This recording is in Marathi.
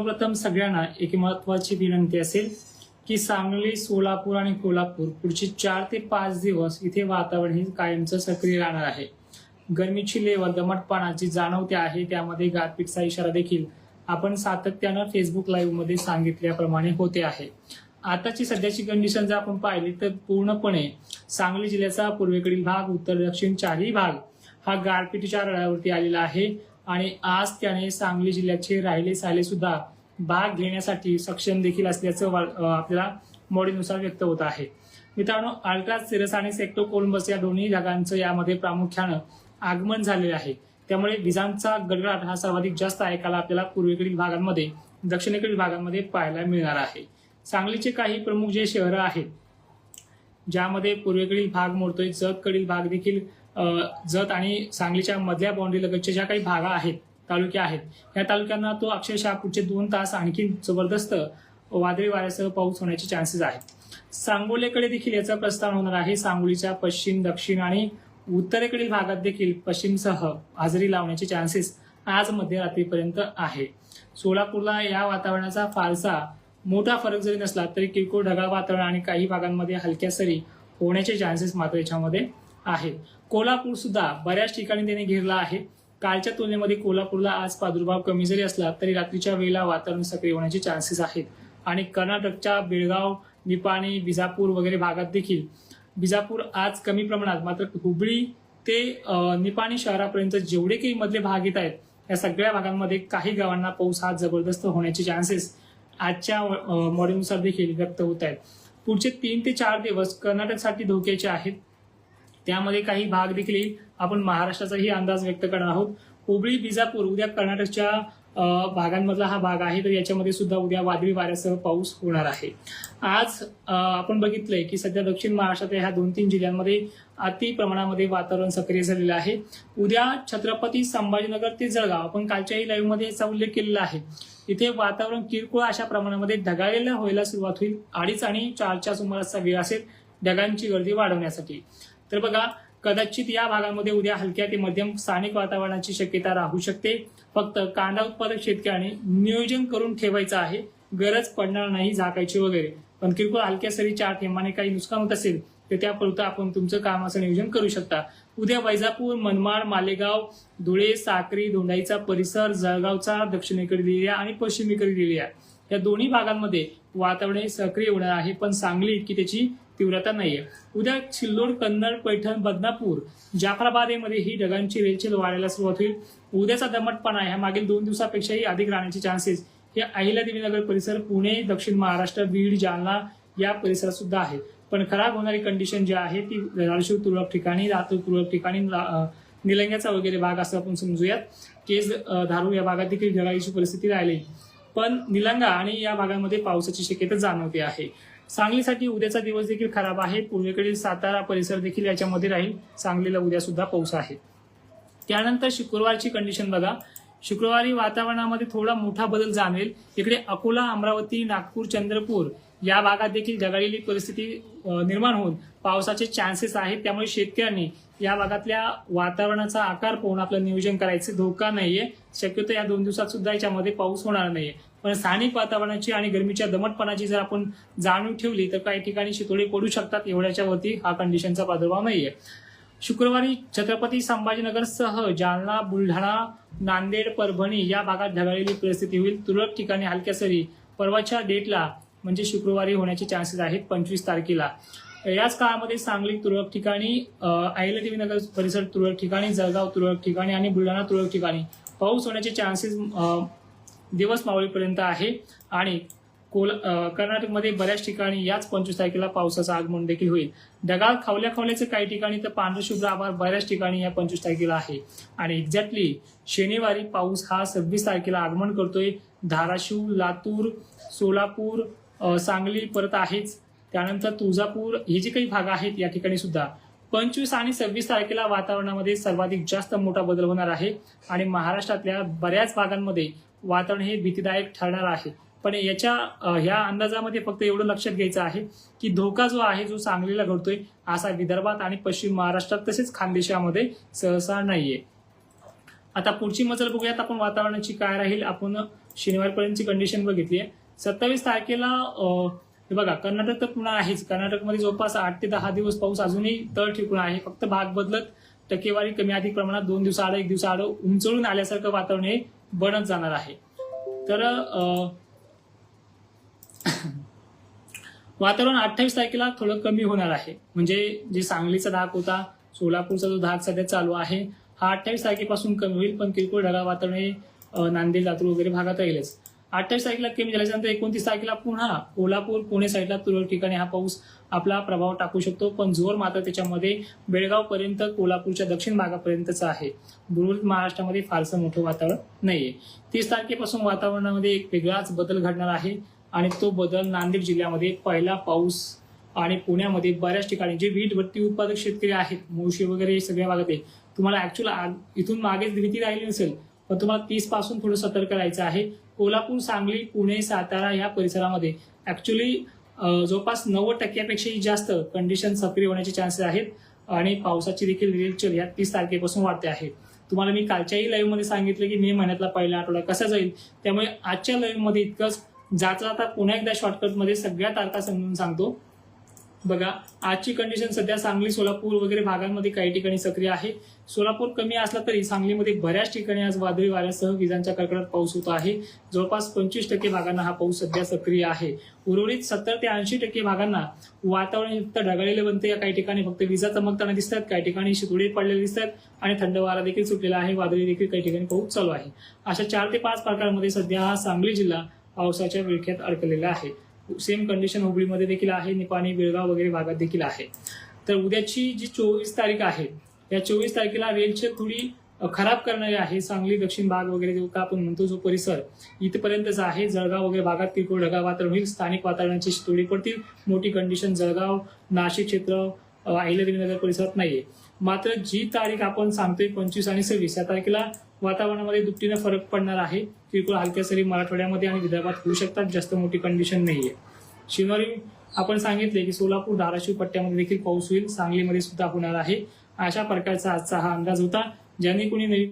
सर्वप्रथम सगळ्यांना एक महत्वाची विनंती असेल की सांगली सोलापूर आणि कोल्हापूर पुढचे चार ते पाच दिवस इथे वातावरण हे कायमचं सक्रिय राहणार आहे. गरमीची लेवल दमटपणाची जाणवते आहे त्यामध्ये गारपीटचा इशारा देखील आपण सातत्यानं फेसबुक लाईव्हमध्ये सांगितल्याप्रमाणे होते आहे. आताची सध्याची कंडिशन जर आपण पाहिली तर पूर्णपणे सांगली जिल्ह्याचा पूर्वेकडील भाग उत्तर दक्षिण चारही भाग हा गारपीटीच्या रडावरती आलेला आहे. आणि आज त्याने सांगली जिल्ह्याचे राहिले साले सुद्धा भाग घेण्यासाठी सक्षम देखील असल्याचं वा- आपल्याला मॉडेलनुसार व्यक्त होत आहे. मित्रांनो अल्ट्रास सिरस आणि सेक्टो कोलंबस या दोन्ही ढगांचं यामध्ये प्रामुख्यानं आगमन झालेलं आहे. त्यामुळे विजांचा गडगडाट हा सर्वाधिक जास्त ऐकायला आपल्याला पूर्वेकडील भागांमध्ये दक्षिणेकडील भागांमध्ये पाहायला मिळणार आहे. सांगलीचे काही प्रमुख जे शहरं आहेत ज्यामध्ये पूर्वेकडील भाग मोडतोय जगकडील भाग देखील जत आणि सांगलीच्या मधल्या बाउंड्री लगतच्या ज्या काही भागा आहेत तालुके आहेत या तालुक्यांना तो अक्षरशः पुढचे दोन तास आणखी जबरदस्त वादळी वाऱ्यासह पाऊस होण्याचे चान्सेस आहेत. सांगोलेकडे देखील याचा प्रस्थान होणार आहे. सांगोलीच्या पश्चिम दक्षिण आणि उत्तरेकडील भागात देखील पश्चिमसह हजेरी लावण्याचे चान्सेस आज मध्यरात्रीपर्यंत आहे. सोलापूरला या वातावरणाचा फारसा मोठा फरक जरी नसला तरी किरकोळ ढगाळ वातावरण आणि काही भागांमध्ये हलक्या सरी होण्याचे चान्सेस मात्र याच्यामध्ये आहे. कोल्हापूर सुद्धा बऱ्याच ठिकाणी त्याने घेरला आहे. कालच्या तुलनेमध्ये कोल्हापूरला आज प्रादुर्भाव कमी जरी असला तरी रात्रीच्या वेळेला वातावरण सक्रिय होण्याचे चान्सेस आहेत. आणि कर्नाटकच्या बेळगाव निपाणी विजापूर वगैरे भागात देखील विजापूर आज कमी प्रमाणात मात्र हुबळी ते निपाणी शहरापर्यंत जेवढे काही मधले भाग येत आहेत या सगळ्या भागांमध्ये काही गावांना पाऊस हा जबरदस्त होण्याचे चान्सेस आजच्या मॉडेलनुसार देखील व्यक्त होत आहेत. पुढचे तीन ते चार दिवस कर्नाटकसाठी धोक्याचे आहेत. त्यामध्ये काही भाग देखील येईल आपण महाराष्ट्राचाही अंदाज व्यक्त करणार आहोत. हुबळी बिजापूर उद्या कर्नाटकच्या भागांमधला हा भाग आहे तर याच्यामध्ये सुद्धा उद्या वादळी वाऱ्यासह पाऊस होणार आहे. आज आपण बघितलंय की सध्या दक्षिण महाराष्ट्रातल्या ह्या दोन तीन जिल्ह्यांमध्ये अति प्रमाणामध्ये वातावरण सक्रिय झालेलं आहे. उद्या छत्रपती संभाजीनगर ते जळगाव आपण कालच्याही लाईव्हमध्ये याचा उल्लेख केलेला आहे. इथे वातावरण किरकोळ अशा प्रमाणामध्ये ढगाळलेलं व्हायला सुरुवात होईल. अडीच आणि चारच्या सुमाराचा वेळ असेल ढगांची गर्दी वाढवण्यासाठी. तर बघा कदाचित या भागामध्ये उद्या हलक्या ते मध्यम स्थानिक वातावरणाची शक्यता राहू शकते. फक्त कांदा उत्पादक शेतकऱ्यांनी नियोजन करून ठेवायचं आहे. गरज पडणार नाही झाकायची वगैरे. पण किरकोळ हलक्या सरी चार थेंबाने काही नुकसान होत असेल तर त्यापुरतं आपण तुमचं कामाचं नियोजन करू शकता. उद्या वैजापूर मनमाड मालेगाव धुळे साक्री धोंडाईचा परिसर जळगावचा दक्षिणेकडे दिलेला आणि पश्चिमेकडे दिलेला या दोन्ही भागांमध्ये वातावरण हे सक्रिय होणार आहे पण सांगली इतकी त्याची तीव्रता नाहीये. उद्या सिल्लोड कन्नड पैठण बदनापूर जाफराबादेमध्ये ही ढगांची रेलचेल वाढायला सुरुवात होईल. उद्याचा दमटपणा ह्या मागील दोन दिवसापेक्षाही अधिक राहण्याचे चान्सेस हे अहिल्यादेवीनगर परिसर पुणे दक्षिण महाराष्ट्र बीड जालना या परिसरात सुद्धा आहे. पण खराब होणारी कंडिशन जी आहे ती धाराशिव तुरळक ठिकाणी लातूर तुरळक ठिकाणी निलंग्याचा वगैरे भाग असं आपण समजूयात. केस धारू या भागात देखील ढगाळीची परिस्थिती राहिली. पण निलंगा आणि या भागामध्ये पावसाची शक्यता जाणवते आहे. सांगलीसाठी उद्याचा दिवस देखील खराब आहे. पूर्वेकडील सातारा परिसर देखील याच्यामध्ये राहील. सांगलीला उद्या सुद्धा पाऊस आहे. त्यानंतर शुक्रवारची कंडिशन बघा. शुक्रवारी वातावरणामध्ये थोडा मोठा बदल जाणवेल. इकडे अकोला अमरावती नागपूर चंद्रपूर या भागात देखील ढगाळलेली परिस्थिती निर्माण होऊन पावसाचे चान्सेस आहेत. त्यामुळे शेतकऱ्यांनी या भागातल्या वातावरणाचा आकार पाहून आपलं नियोजन करायचं. धोका नाहीये. शक्यतो या दोन दिवसात सुद्धा याच्यामध्ये पाऊस होणार नाहीये. पण स्थानिक वातावरणाची आणि गरमीच्या दमटपणाची जर आपण जाणीव ठेवली तर काही ठिकाणी शितोळे पडू शकतात. एवढ्याच्या वरती हा कंडिशनचा प्रादुर्भाव नाहीये. शुक्रवारी छत्रपती संभाजीनगरसह जालना बुलढाणा नांदेड परभणी या भागात ढगाळलेली परिस्थिती होईल. तुरळक ठिकाणी हलक्या सरी. परवाच्या डेटला म्हणजे शुक्रवारी होण्याचे चान्सेस आहेत पंचवीस तारखेला. याच काळामध्ये सांगली तुरळक ठिकाणी अहिल्यादेवीनगर परिसर तुरळक ठिकाणी जळगाव तुरळक ठिकाणी आणि बुलढाणा तुरळक ठिकाणी. पाऊस होण्याचे चान्सेस दिवस मावळीपर्यंत आहे आणि कोल कर्नाटकमध्ये बऱ्याच ठिकाणी याच पंचवीस तारखेला पावसाचं आगमन देखील होईल. ढगाळ खावल्या खावल्याचं काही ठिकाणी तर पांढरशुभ्र आभार बऱ्याच ठिकाणी या पंचवीस तारखेला आहे. आणि एक्झॅक्टली शनिवारी पाऊस हा सव्वीस तारखेला आगमन करतोय धाराशिव लातूर सोलापूर सांगली परत आहेच. त्यानंतर तुळजापूर हे जे काही भाग आहेत या ठिकाणी सुद्धा पंचवीस आणि सव्वीस तारखेला वातावरणामध्ये सर्वाधिक जास्त मोठा बदल होणार आहे आणि महाराष्ट्रातल्या बऱ्याच भागांमध्ये वातावरण हे भीतीदायक ठरणार आहे. पण याच्या ह्या अंदाजामध्ये फक्त एवढं लक्षात घ्यायचं आहे की धोका जो आहे जो सांगलीला घडतोय असा विदर्भात आणि पश्चिम महाराष्ट्रात तसेच खानदेशामध्ये सहसा नाहीये. आता पुढची मजल बघूयात आपण वातावरणाची काय राहील. आपण शनिवारपर्यंतची कंडिशन बघितली आहे. सत्तावीस तारखेला हे बघा कर्नाटक तर पुन्हा आहेच. कर्नाटकमध्ये जवळपास आठ ते दहा दिवस पाऊस अजूनही तळ ठिकून आहे. फक्त भाग बदलत टक्केवारी कमी अधिक प्रमाणात दोन दिवसाआड एक दिवसाआड उंचळून आल्यासारखं वातावरण हे बनत जाणार आहे. तर वातावरण अठ्ठावीस तारखेला थोडं कमी होणार आहे. म्हणजे जे सांगलीचा धाक होता सोलापूरचा जो धाक सध्या चालू आहे हा अठ्ठावीस तारखेपासून कमी होईल पण किरकोळ ढगाळ वातावरण हे नांदेड लातूर वगैरे भागात राहीलच. अठ्ठावीस तारखेला कमी झाल्याच्यानंतर एकोणतीस तारखेला पुन्हा कोल्हापूर पुणे साईडला तुरळक ठिकाणी हा पाऊस आपला प्रभाव टाकू शकतो. पण जोर मात्र त्याच्यामध्ये बेळगाव पर्यंत कोल्हापूरच्या दक्षिण भागापर्यंतच आहे. उर्वरित महाराष्ट्रामध्ये फारसं मोठं वातावरण नाहीये. तीस तारखेपासून वातावरणामध्ये एक वेगळाच बदल घडणार आहे आणि तो बदल नांदेड जिल्ह्यामध्ये पहिला पाऊस आणि पुण्यामध्ये बऱ्याच ठिकाणी जे वीट भट्टी उत्पादक शेतकरी आहेत मुळशी वगैरे हे सगळ्या भागात आहे तुम्हाला ऍक्च्युअल इथून मागेच भीती राहिली नसेल पण तुम्हाला तीसपासून थोडं सतर्क राहायचं आहे. कोल्हापूर सांगली पुणे सातारा या परिसरामध्ये ऍक्च्युली जवळपास नव्वद टक्क्यापेक्षाही जास्त कंडिशन सक्रिय होण्याचे चान्सेस आहेत आणि पावसाची देखील रिलेक्चर या तीस तारखेपासून वाढते आहे. तुम्हाला मी कालच्याही लाईव्हमध्ये सांगितलं की मे महिन्यातला पहिला आठवडा कसा जाईल त्यामुळे आजच्या लाईव्हमध्ये इतकंच जाता जाता पुन्हा एकदा शॉर्टकटमध्ये सगळ्या तारखा समजून सांगतो. बघा आजची कंडिशन सध्या सांगली सोलापूर वगैरे भागांमध्ये काही ठिकाणी सक्रिय आहे. सोलापूर कमी असला तरी सांगलीमध्ये बऱ्याच ठिकाणी आज वादळी वाऱ्यासह विजांच्या कडकडात पाऊस होत आहे. जवळपास पंचवीस टक्के भागांना हा पाऊस सध्या सक्रिय आहे. उर्वरित सत्तर ते ऐंशी टक्के भागांना वातावरण फक्त ढगाळलेलं बनते. या काही ठिकाणी फक्त विजा चमकताना दिसतात काही ठिकाणी शितुडे पडलेले दिसतात आणि थंड वारा देखील सुटलेला आहे. वादळी देखील काही ठिकाणी पाऊस चालू आहे. अशा चार ते पाच प्रकारांमध्ये सध्या हा सांगली जिल्हा पावसाच्या विळख्यात अडकलेला आहे. सेम कंडिशन हुबळीमध्ये देखील आहे. निपाणी बेळगाव वगैरे भागात देखील आहे. तर उद्याची जी चोवीस तारीख आहे या चोवीस तारखेला रेलचे थोडी खराब करणारे आहे. सांगली दक्षिण भाग वगैरे जो का आपण म्हणतो जो परिसर इथपर्यंतच आहे. जळगाव वगैरे भागात किरकोळ ढगाळ वातावरण होईल. स्थानिक वातावरणाची तोडी पडतील. मोठी कंडिशन जळगाव नाशिक क्षेत्र अ, अहिल्यादेवीनगर परिसरात नाहीये. मात्र जी तारीख आपण सांगतोय पंचवीस आणि सव्वीस या तारखेला वातावरणामध्ये दुपटीनं फरक पडणार आहे. किरकोळ हलक्या सरी मराठवाड्यामध्ये आणि विदर्भात होऊ शकतात. जास्त मोठी कंडिशन नाहीये. शनिवारी आपण सांगितले की सोलापूर धाराशिव पट्ट्यामध्ये देखील पाऊस होईल. सांगलीमध्ये सुद्धा होणार आहे. अशा प्रकारचा आजचा हा अंदाज होता. ज्यांनी कोणी नवीन